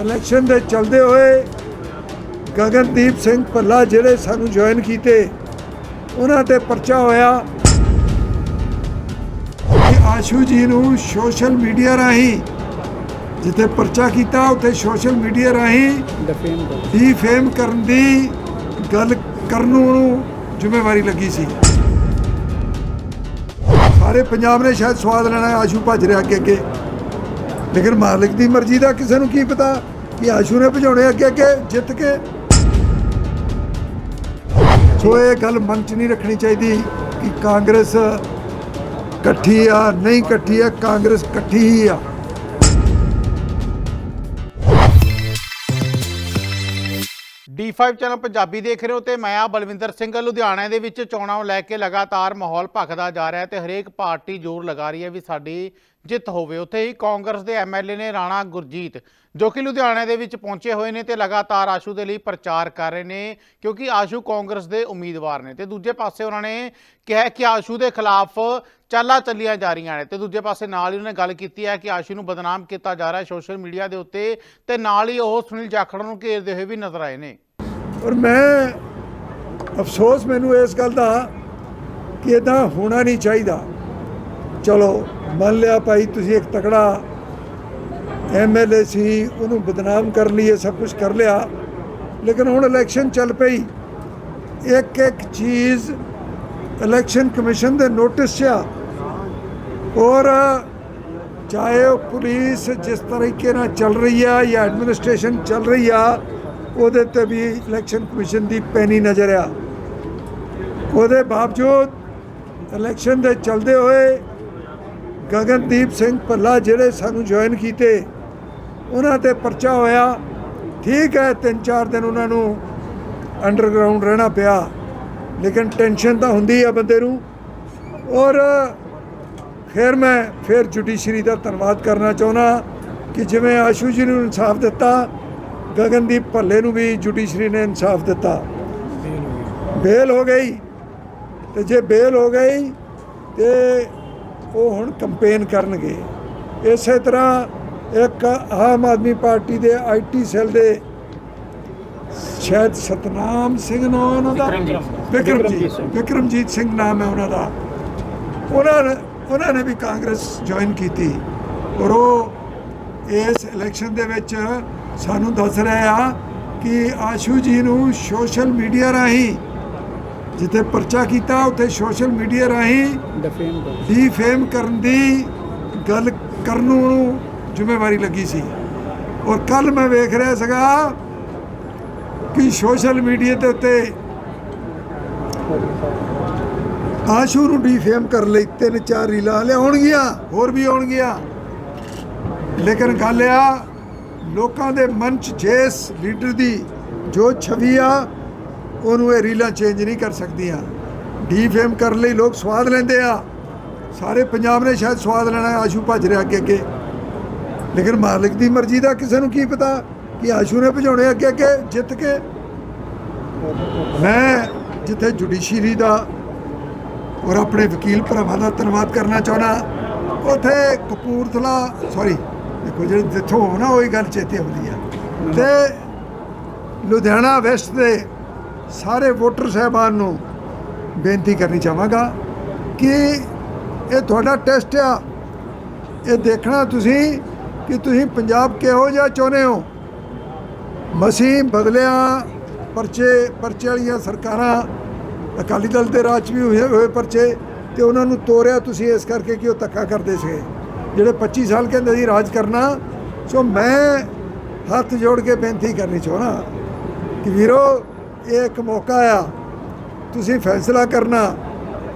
Election ਦੇ ਚੱਲਦੇ ਹੋਏ ਗਗਨਦੀਪ ਸਿੰਘ ਭੱਲਾ ਜਿਹੜੇ ਸਾਨੂੰ ਜੁਆਇਨ ਕੀਤੇ ਉਹਨਾਂ ਤੇ ਪਰਚਾ ਹੋਇਆ ਕਿ ਆਸ਼ੂ ਜੀ ਨੂੰ ਸੋਸ਼ਲ ਮੀਡੀਆ ਰਾਹੀਂ ਜਿੱਥੇ ਪਰਚਾ ਕੀਤਾ ਉੱਥੇ ਸੋਸ਼ਲ ਮੀਡੀਆ ਰਾਹੀਂ ਡਿਫੇਮ ਕਰਨ ਦੀ ਗੱਲ ਕਰਨ ਨੂੰ ਜ਼ਿੰਮੇਵਾਰੀ ਲੱਗੀ ਸੀ। ਸਾਰੇ ਪੰਜਾਬ ਨੇ ਸ਼ਾਇਦ ਸਵਾਦ ਲੈਣਾ ਆਸ਼ੂ ਭੱਜ ਰਿਹਾ ਅੱਗੇ ਅੱਗੇ ਲੇਕਿਨ ਮਾਲਕ ਦੀ ਮਰਜ਼ੀ ਦਾ ਕਿਸੇ ਨੂੰ ਕੀ ਪਤਾ ਕਿ ਆਸ਼ੂ ਨੇ ਭਜਾਉਣੇ ਅੱਗੇ ਅੱਗੇ ਜਿੱਤ ਕੇ। ਸੋ ਇਹ ਗੱਲ ਮਨ ਚ ਨਹੀਂ ਰੱਖਣੀ ਚਾਹੀਦੀ ਕਿ ਕਾਂਗਰਸ ਇਕੱਠੀ ਆ, ਨਹੀਂ ਇਕੱਠੀ ਆ, ਕਾਂਗਰਸ ਇਕੱਠੀ ਹੀ ਆ। D5 ਚੈਨਲ ਪੰਜਾਬੀ ਦੇਖ ਰਹੇ ਹੋ ਤੇ ਮੈਂ ਆ ਬਲਵਿੰਦਰ ਸਿੰਘ, ਲੁਧਿਆਣਾ ਦੇ ਵਿੱਚ ਚੋਣਾਂ ਨੂੰ ਲੈ ਕੇ ਲਗਾਤਾਰ ਮਾਹੌਲ ਭਖਦਾ ਜਾ ਰਿਹਾ ਤੇ ਹਰੇਕ ਪਾਰਟੀ ਜ਼ੋਰ ਲਗਾ ਰਹੀ ਹੈ ਵੀ ਸਾਡੀ ਜਿੱਤ ਹੋਵੇ। ਉੱਥੇ ਹੀ ਕਾਂਗਰਸ ਦੇ ਐਮਐਲਏ ਨੇ ਰਾਣਾ ਗੁਰਜੀਤ, ਜੋ ਕਿ ਲੁਧਿਆਣਾ ਦੇ ਵਿੱਚ ਪਹੁੰਚੇ ਹੋਏ ਨੇ ਤੇ ਲਗਾਤਾਰ ਆਸ਼ੂ ਦੇ ਲਈ ਪ੍ਰਚਾਰ ਕਰ ਰਹੇ ਨੇ, ਕਿਉਂਕਿ ਆਸ਼ੂ ਕਾਂਗਰਸ ਦੇ ਉਮੀਦਵਾਰ ਨੇ। ਤੇ ਦੂਜੇ ਪਾਸੇ ਉਹਨਾਂ ਨੇ ਕਿਹਾ ਕਿ ਆਸ਼ੂ ਦੇ ਖਿਲਾਫ ਚਾਲਾਂ ਚੱਲੀਆਂ ਜਾ ਰਹੀਆਂ ਨੇ। ਤੇ ਦੂਜੇ ਪਾਸੇ ਨਾਲ ਹੀ ਉਹਨਾਂ ਨੇ ਗੱਲ ਕੀਤੀ ਹੈ ਕਿ ਆਸ਼ੂ ਨੂੰ ਬਦਨਾਮ ਕੀਤਾ ਜਾ ਰਿਹਾ ਹੈ ਸੋਸ਼ਲ ਮੀਡੀਆ ਦੇ ਉੱਤੇ ਤੇ ਨਾਲ ਹੀ ਉਹ ਸੁਨੀਲ ਜਾਖੜ ਨੂੰ ਘੇਰਦੇ ਹੋਏ ਵੀ ਨਜ਼ਰ ਆਏ ਨੇ। ਔਰ ਮੈਂ ਅਫਸੋਸ ਮੈਨੂੰ ਇਸ ਗੱਲ ਦਾ ਕਿ ਇਦਾਂ ਹੋਣਾ ਨਹੀਂ ਚਾਹੀਦਾ। ਚਲੋ ਮੰਨ ਲਿਆ ਭਾਈ, ਤੁਸੀਂ ਇੱਕ ਤਕੜਾ ਐਮਐਲਏ ਸੀ, ਉਹਨੂੰ ਬਦਨਾਮ ਕਰ ਲਈਏ, ਸਭ ਕੁਝ ਕਰ ਲਿਆ। ਲੇਕਿਨ ਹੁਣ ਇਲੈਕਸ਼ਨ ਚੱਲ ਪਈ। ਇੱਕ ਇੱਕ ਚੀਜ਼ ਇਲੈਕਸ਼ਨ ਕਮਿਸ਼ਨ ਦੇ ਨੋਟਿਸ 'ਚ ਆ। ਔਰ ਚਾਹੇ ਉਹ ਪੁਲਿਸ ਜਿਸ ਤਰੀਕੇ ਨਾਲ ਚੱਲ ਰਹੀ ਆ ਜਾਂ ਐਡਮਿਨਿਸਟ੍ਰੇਸ਼ਨ ਚੱਲ ਰਹੀ ਆ, ਉਹਦੇ ਤੇ ਵੀ ਇਲੈਕਸ਼ਨ ਕਮਿਸ਼ਨ ਦੀ ਪੈਣੀ ਨਜ਼ਰ ਆ। ਉਹਦੇ ਬਾਵਜੂਦ ਇਲੈਕਸ਼ਨ ਦੇ ਚੱਲਦੇ ਹੋਏ ਗਗਨਦੀਪ ਸਿੰਘ ਭੱਲਾ ਜਿਹੜੇ ਸਾਨੂੰ ਜੁਆਇਨ ਕੀਤੇ ਉਹਨਾਂ ਤੇ ਪਰਚਾ ਹੋਇਆ। ਠੀਕ ਹੈ ਤਿੰਨ ਚਾਰ ਦਿਨ ਉਹਨਾਂ ਨੂੰ ਅੰਡਰਗਰਾਉਂਡ ਰਹਿਣਾ ਪਿਆ ਲੇਕਿਨ ਟੈਨਸ਼ਨ ਤਾਂ ਹੁੰਦੀ ਆ ਬੰਦੇ ਨੂੰ। ਔਰ ਫਿਰ ਮੈਂ ਫਿਰ ਜੁਡੀਸ਼ਰੀ ਦਾ ਧੰਨਵਾਦ ਕਰਨਾ ਚਾਹੁੰਦਾ ਕਿ ਜਿਵੇਂ ਆਸ਼ੂ ਜੀ ਨੂੰ ਇਨਸਾਫ ਦਿੱਤਾ ਗਗਨਦੀਪ ਭੱਲੇ ਨੂੰ ਵੀ ਜੁਡੀਸ਼ਰੀ ਨੇ ਇਨਸਾਫ ਦਿੱਤਾ। ਬੇਲ ਹੋ ਗਈ। ਤੇ ਜੇ ਬੇਲ ਹੋ ਗਈ ਤੇ ਉਹ ਹੁਣ ਕੰਪੇਨ ਕਰਨਗੇ। ਇਸੇ ਤਰ੍ਹਾਂ ਇੱਕ ਆਮ ਆਦਮੀ ਪਾਰਟੀ ਦੇ ਆਈਟੀ ਸੈੱਲ ਦੇ ਸ਼ਾਇਦ ਸਤਨਾਮ ਸਿੰਘ ਨਾਮ ਉਹਨਾਂ ਦਾ। ਵਿਕਰਮਜੀਤ ਵਿਕਰਮਜੀਤ ਸਿੰਘ। ਨਾਮ ਹੈ ਉਹਨਾਂ ਦਾ। ਉਹਨਾਂ ਨੇ ਉਹਨਾਂ ਨੇ ਵੀ ਕਾਂਗਰਸ ਜੁਆਇਨ ਕੀਤੀ। ਔਰ ਉਹ ਇਸ ਇਲੈਕਸ਼ਨ ਦੇ ਵਿੱਚ ਸਾਨੂੰ ਦੱਸ ਰਹੇ ਆ ਕਿ ਆਸ਼ੂ ਜੀ ਨੂੰ ਸੋਸ਼ਲ ਮੀਡੀਆ ਰਾਹੀਂ ਜਿੱਥੇ ਪਰਚਾ ਕੀਤਾ ਉੱਥੇ ਸੋਸ਼ਲ ਮੀਡੀਆ ਰਾਹੀਂ ਡਿਫੇਮ ਕਰ ਦੀ ਫੇਮ ਕਰਨ ਦੀ ਗੱਲ ਕਰਨ ਨੂੰ ਜ਼ਿੰਮੇਵਾਰੀ ਲੱਗੀ ਸੀ। ਔਰ ਕੱਲ ਮੈਂ ਵੇਖ ਰਿਹਾ ਸੀਗਾ ਕਿ ਸੋਸ਼ਲ ਮੀਡੀਆ ਦੇ ਉੱਤੇ ਆਸ਼ੂ ਨੂੰ ਡੀਫੇਮ ਕਰ ਲਈ ਤਿੰਨ ਚਾਰ ਰੀਲਾਂ ਲਿਆਉਣਗੀਆਂ ਹੋਰ ਵੀ ਆਉਣਗੀਆਂ। ਲੇਕਿਨ ਗੱਲ ਆ ਲੋਕਾਂ ਦੇ ਮਨ 'ਚ ਜਿਸ ਲੀਡਰ ਦੀ ਜੋ ਛਵੀ ਆ ਉਹਨੂੰ ਇਹ ਰੀਲਾਂ ਚੇਂਜ ਨਹੀਂ ਕਰ ਸਕਦੀਆਂ। ਡੀਫੇਮ ਕਰਨ ਲਈ ਲੋਕ ਸਵਾਦ ਲੈਂਦੇ ਆ। ਸਾਰੇ ਪੰਜਾਬ ਨੇ ਸ਼ਾਇਦ ਸਵਾਦ ਲੈਣਾ ਆਸ਼ੂ ਭੱਜ ਰਿਹਾ ਅੱਗੇ ਅੱਗੇ। ਲੇਕਿਨ ਮਾਲਕ ਦੀ ਮਰਜ਼ੀ ਦਾ ਕਿਸੇ ਨੂੰ ਕੀ ਪਤਾ ਕਿ ਆਸ਼ੂ ਨੇ ਭਜਾਉਣੇ ਅੱਗੇ ਅੱਗੇ ਜਿੱਤ ਕੇ। ਮੈਂ ਜਿੱਥੇ ਜੁਡੀਸ਼ਰੀ ਦਾ ਔਰ ਆਪਣੇ ਵਕੀਲ ਭਰਾਵਾਂ ਦਾ ਧੰਨਵਾਦ ਕਰਨਾ ਚਾਹਣਾ ਉਥੇ ਕਪੂਰਥਲਾ ਸੌਰੀ ਦੇਖੋ ਜਿਹੜੇ ਜਿੱਥੋਂ ਹੋਣਾ, ਉਹੀ ਗੱਲ ਚੇਤੇ ਆਉਂਦੀ ਆ। ਤੇ ਲੁਧਿਆਣਾ ਵੈਸਟ ਦੇ ਸਾਰੇ ਵੋਟਰ ਸਹਿਬਾਨ ਨੂੰ ਬੇਨਤੀ ਕਰਨੀ ਚਾਹਾਂਗਾ ਕਿ ਇਹ ਤੁਹਾਡਾ ਟੈਸਟ ਆ। ਇਹ ਦੇਖਣਾ ਤੁਸੀਂ ਕਿ ਤੁਸੀਂ ਪੰਜਾਬ ਕਿਹੋ ਜਿਹਾ ਚਾਹੁੰਦੇ ਹੋ। ਮਸੀਂ ਬਦਲਿਆ ਪਰਚੇ ਪਰਚੇ ਵਾਲੀਆਂ ਸਰਕਾਰਾਂ, ਅਕਾਲੀ ਦਲ ਦੇ ਰਾਜ 'ਚ ਵੀ ਹੋਏ ਹੋਏ ਪਰਚੇ ਤੇ ਉਹਨਾਂ ਨੂੰ ਤੋਰਿਆ ਤੁਸੀਂ ਇਸ ਕਰਕੇ ਕਿ ਉਹ ਧੱਕਾ ਕਰਦੇ ਸੀਗੇ। ਜਿਹੜੇ 25 ਸਾਲ ਕਹਿੰਦੇ ਸੀ ਰਾਜ ਕਰਨਾ, ਸੋ ਮੈਂ ਹੱਥ ਜੋੜ ਕੇ ਬੇਨਤੀ ਕਰਨੀ ਚਾਹਣਾ ਕਿ ਵੀਰੋ ਇਹ ਇੱਕ ਮੌਕਾ ਆ। ਤੁਸੀਂ ਫੈਸਲਾ ਕਰਨਾ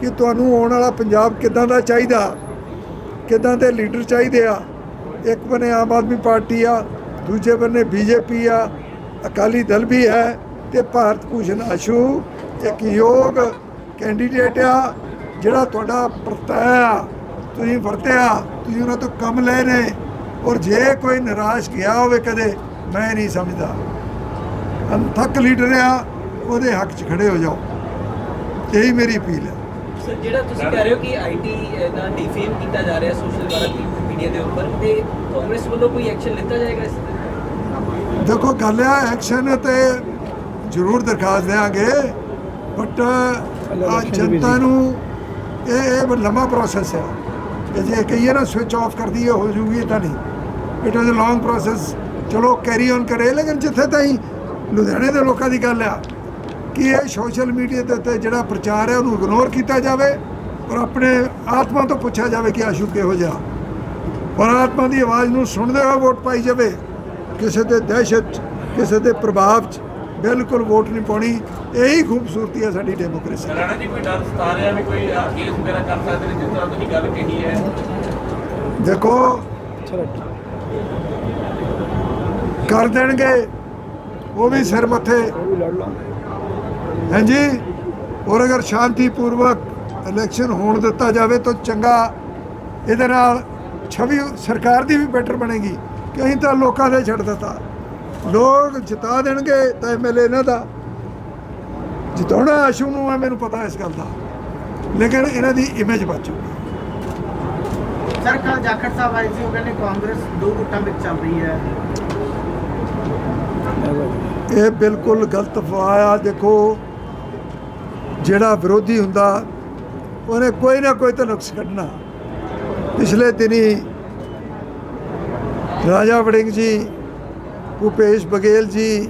ਕਿ ਤੁਹਾਨੂੰ ਆਉਣ ਵਾਲਾ ਪੰਜਾਬ ਕਿੱਦਾਂ ਦਾ ਚਾਹੀਦਾ, ਕਿੱਦਾਂ ਦੇ ਲੀਡਰ ਚਾਹੀਦੇ ਆ। ਇੱਕ ਬੰਨੇ ਆਮ ਆਦਮੀ ਪਾਰਟੀ ਆ, ਦੂਜੇ ਬੰਨੇ ਬੀਜੇਪੀ ਆ, ਅਕਾਲੀ ਦਲ ਵੀ ਹੈ ਤੇ ਭਾਰਤ ਭੂਸ਼ਣ ਆਸ਼ੂ ਇੱਕ ਯੋਗ ਕੈਂਡੀਡੇਟ ਆ, ਜਿਹੜਾ ਤੁਹਾਡਾ ਪ੍ਰਤਿਆ ਤੁਸੀਂ ਵਰਤਿਆ, ਤੁਸੀਂ ਉਹਨਾਂ ਤੋਂ ਕੰਮ ਲਏ ਨੇ ਔਰ ਜੇ ਕੋਈ ਨਿਰਾਸ਼ ਗਿਆ ਹੋਵੇ ਕਦੇ, ਮੈਂ ਨਹੀਂ ਸਮਝਦਾ। ਅਨਥਕ ਲੀਡਰ ਆ ਉਹਦੇ ਹੱਕ 'ਚ ਖੜੇ ਹੋ ਜਾਓ। ਇਹੀ ਮੇਰੀ ਅਪੀਲ ਹੈ। ਸਰ ਜਿਹੜਾ ਤੁਸੀਂ ਕਹਿ ਰਹੇ ਹੋ ਕਿ ਆਈਟੀ ਦਾ ਡਿਫੇਮ ਕੀਤਾ ਜਾ ਰਿਹਾ ਸੋਸ਼ਲ ਮੀਡੀਆ ਦੇ ਉੱਪਰ ਤੇ ਕਾਂਗਰਸ ਵੱਲੋਂ ਕੋਈ ਐਕਸ਼ਨ ਲਿੱਤਾ ਜਾਏਗਾ ਇਸ ਤੇ? ਦੇਖੋ ਗੱਲ ਆ ਐਕਸ਼ਨ ਤੇ ਜ਼ਰੂਰ ਦਰਖਾਸਤ ਦੇਾਂਗੇ ਬਟ ਆ ਜਨਤਾ ਨੂੰ ਇਹ ਇਹ ਲੰਮਾ ਪ੍ਰੋਸੈਸ ਹੈ। ਕਿ ਜੇ ਕਹੀਏ ਨਾ ਸਵਿਚ ਆਫ ਕਰ ਦਈਏ ਹੋ ਜੂਗੀ ਤਾਂ ਨਹੀਂ। It is a long process ਚਲੋ ਕੈਰੀ ਔਨ ਕਰੇ ਲੇਕਿਨ ਜਿੱਥੇ ਤਾਈਂ ਲੁਧਿਆਣੇ ਦੇ ਲੋਕਾਂ ਦੀ ਗੱਲ ਆ। ਕਿ ਇਹ ਸੋਸ਼ਲ ਮੀਡੀਆ ਦੇ ਉੱਤੇ ਜਿਹੜਾ ਪ੍ਰਚਾਰ ਹੈ ਉਹਨੂੰ ਇਗਨੋਰ ਕੀਤਾ ਜਾਵੇ ਔਰ ਆਪਣੇ ਆਤਮਾ ਤੋਂ ਪੁੱਛਿਆ ਜਾਵੇ ਕਿ ਆਸ਼ੂ ਕਿਹੋ ਜਿਹਾ। ਪਰਮਾਤਮਾ ਦੀ ਆਵਾਜ਼ ਨੂੰ ਸੁਣਦੇ ਹੋਏ ਵੋਟ ਪਾਈ ਜਾਵੇ ਕਿਸੇ ਦੇ ਦਹਿਸ਼ਤ ਕਿਸੇ ਦੇ ਪ੍ਰਭਾਵ 'ਚ ਬਿਲਕੁਲ ਵੋਟ ਨਹੀਂ ਪਾਉਣੀ। ਇਹੀ ਖੂਬਸੂਰਤੀ ਹੈ ਸਾਡੀ ਡੈਮੋਕ੍ਰੇਸੀ। ਦੀ। ਰਾਣਾ ਜੀ ਕੋਈ ਡਰ ਸਤਾ ਰਿਹਾ ਵੀ ਕੋਈ ਕੇਸ ਵਗੈਰਾ ਕਰ ਸਕਦੇ ਨੇ ਜਿਸ ਤਰ੍ਹਾਂ ਤੁਸੀਂ ਗੱਲ ਕਹੀ ਹੈ? ਦੇਖੋ ਕਰ ਦੇਣਗੇ ਉਹ ਵੀ ਸਿਰ ਮੱਥੇ। ਹਾਂਜੀ? ਔਰ ਅਗਰ ਸ਼ਾਂਤੀਪੂਰਵਕ ਇਲੈਕਸ਼ਨ ਹੋਣ ਦਿੱਤਾ ਜਾਵੇ ਤਾਂ ਚੰਗਾ। ਇਹਦੇ ਨਾਲ ਛਵੀ ਸਰਕਾਰ ਦੀ ਵੀ ਬੈਟਰ ਬਣੇਗੀ ਕਿ ਅਸੀਂ ਤਾਂ ਲੋਕਾਂ ਦੇ ਛੱਡ ਦਿੱਤਾ। ਲੋਕ ਜਿਤਾ ਦੇਣਗੇ ਤਾਂ ਐਮਐਲਏ ਇਹਨਾਂ ਦਾ। ਜਿਤਾਉਣਾ ਆਸ਼ੂ ਨੂੰ ਹੈ ਮੈਨੂੰ ਪਤਾ ਇਸ ਗੱਲ ਦਾ। ਲੇਕਿਨ ਇਹਨਾਂ ਦੀ ਇਮੇਜ ਬਚੂਗੀ ਸਰ ਕੱਲ ਜਾਖੜ ਸਾਹਿਬ ਆਏ ਸੀ ਉਹ ਕਹਿੰਦੇ ਕਾਂਗਰਸ ਦੋ ਗੁੱਟਾਂ ਵਿੱਚ ਚੱਲ ਰਹੀ ਹੈ। ਇਹ ਬਿਲਕੁਲ ਗਲਤ ਅਫਵਾਹ ਆ। ਦੇਖੋ ਜਿਹੜਾ ਵਿਰੋਧੀ ਹੁੰਦਾ, ਉਹਨੇ ਕੋਈ ਨਾ ਕੋਈ ਤਾਂ ਨੁਕਸ ਕੱਢਣਾ। ਪਿਛਲੇ ਦਿਨੀ ਰਾਜਾ ਵੜਿੰਗ ਜੀ, ਭੂਪੇਸ਼ ਬਘੇਲ ਜੀ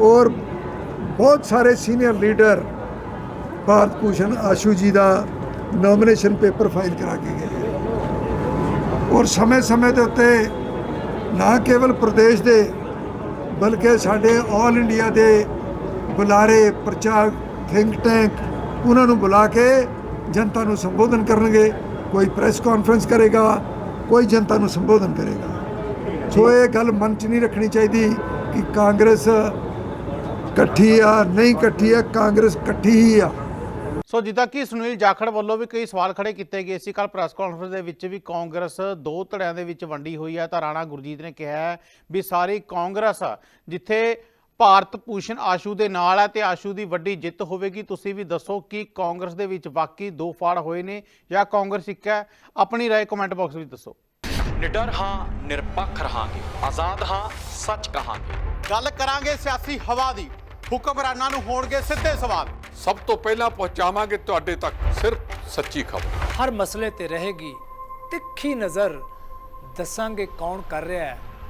ਔਰ ਬਹੁਤ ਸਾਰੇ ਸੀਨੀਅਰ ਲੀਡਰ ਭਾਰਤ ਭੂਸ਼ਣ ਆਸ਼ੂ ਜੀ ਦਾ ਨੋਮੀਨੇਸ਼ਨ ਪੇਪਰ ਫਾਈਲ ਕਰਾ ਕੇ ਗਏ। ਔਰ ਸਮੇਂ-ਸਮੇਂ ਦੇ ਉੱਤੇ ਨਾ ਕੇਵਲ ਪ੍ਰਦੇਸ਼ ਦੇ, ਬਲਕਿ ਸਾਡੇ ਆਲ ਇੰਡੀਆ ਦੇ ਬੁਲਾਰੇ, ਪ੍ਰਚਾਰ ਥਿੰਕ ਟੈਂਕ ਉਹਨਾਂ ਨੂੰ ਬੁਲਾ ਕੇ ਜਨਤਾ ਨੂੰ ਸੰਬੋਧਨ ਕਰਨਗੇ, ਕੋਈ ਪ੍ਰੈਸ ਕਾਨਫਰੰਸ ਕਰੇਗਾ, ਕੋਈ ਜਨਤਾ ਨੂੰ ਸੰਬੋਧਨ ਕਰੇਗਾ। ਸੋ ਇਹ ਗੱਲ ਮਨ 'ਚ ਨਹੀਂ ਰੱਖਣੀ ਚਾਹੀਦੀ ਕਿ ਕਾਂਗਰਸ ਇਕੱਠੀ ਆ, ਨਹੀਂ ਇਕੱਠੀ ਆ, ਕਾਂਗਰਸ ਇਕੱਠੀ ਹੀ ਆ। ਸੋ ਜਿੱਦਾਂ ਕਿ ਸੁਨੀਲ ਜਾਖੜ ਵੱਲੋਂ ਵੀ ਕਈ ਸਵਾਲ ਖੜੇ ਕੀਤੇ ਗਏ ਸੀ ਕੱਲ ਪ੍ਰੈਸ ਕਾਨਫਰੰਸ ਦੇ ਵਿੱਚ ਵੀ ਕਾਂਗਰਸ ਦੋ ਧੜਿਆਂ ਦੇ ਵਿੱਚ ਵੰਡੀ ਹੋਈ ਹੈ ਤਾਂ ਰਾਣਾ ਗੁਰਜੀਤ ਨੇ ਕਿਹਾ ਵੀ ਸਾਰੀ ਕਾਂਗਰਸ ਜਿੱਥੇ ਭਾਰਤ ਭੂਸ਼ਣ ਆਸ਼ੂ ਦੇ ਨਾਲ ਹੈ ਤੇ ਆਸ਼ੂ ਦੀ ਵੱਡੀ ਜਿੱਤ ਹੋਵੇਗੀ ਤੁਸੀਂ ਵੀ ਦੱਸੋ ਕਿ ਕਾਂਗਰਸ ਦੇ ਵਿੱਚ ਵਾਕਈ ਦੋ ਫਾੜ ਹੋਏ ਨੇ ਜਾਂ ਕਾਂਗਰਸ ਇੱਕ ਹੈ ਆਪਣੀ رائے ਕਮੈਂਟ ਬਾਕਸ ਵਿੱਚ ਦੱਸੋ ਨਿਡਰ ਹਾਂ ਨਿਰਪੱਖ ਰਹਾਂਗੇ ਆਜ਼ਾਦ ਹਾਂ ਸੱਚ ਕਹਾਂਗੇ ਗੱਲ ਕਰਾਂਗੇ ਸਿਆਸੀ ਹਵਾ ਦੀ ਹੁਕਮਰਾਨਾਂ ਨੂੰ ਹੋਣਗੇ ਸਿੱਧੇ ਸਵਾਲ ਸਭ ਤੋਂ ਪਹਿਲਾਂ ਪਹੁੰਚਾਵਾਂਗੇ ਤੁਹਾਡੇ ਤੱਕ ਸਿਰਫ ਸੱਚੀ ਖਬਰ ਹਰ ਮਸਲੇ ਤੇ ਰਹੇਗੀ ਤਿੱਖੀ ਨਜ਼ਰ ਦੱਸਾਂਗੇ ਕੌਣ ਕਰ ਰਿਹਾ ਹੈ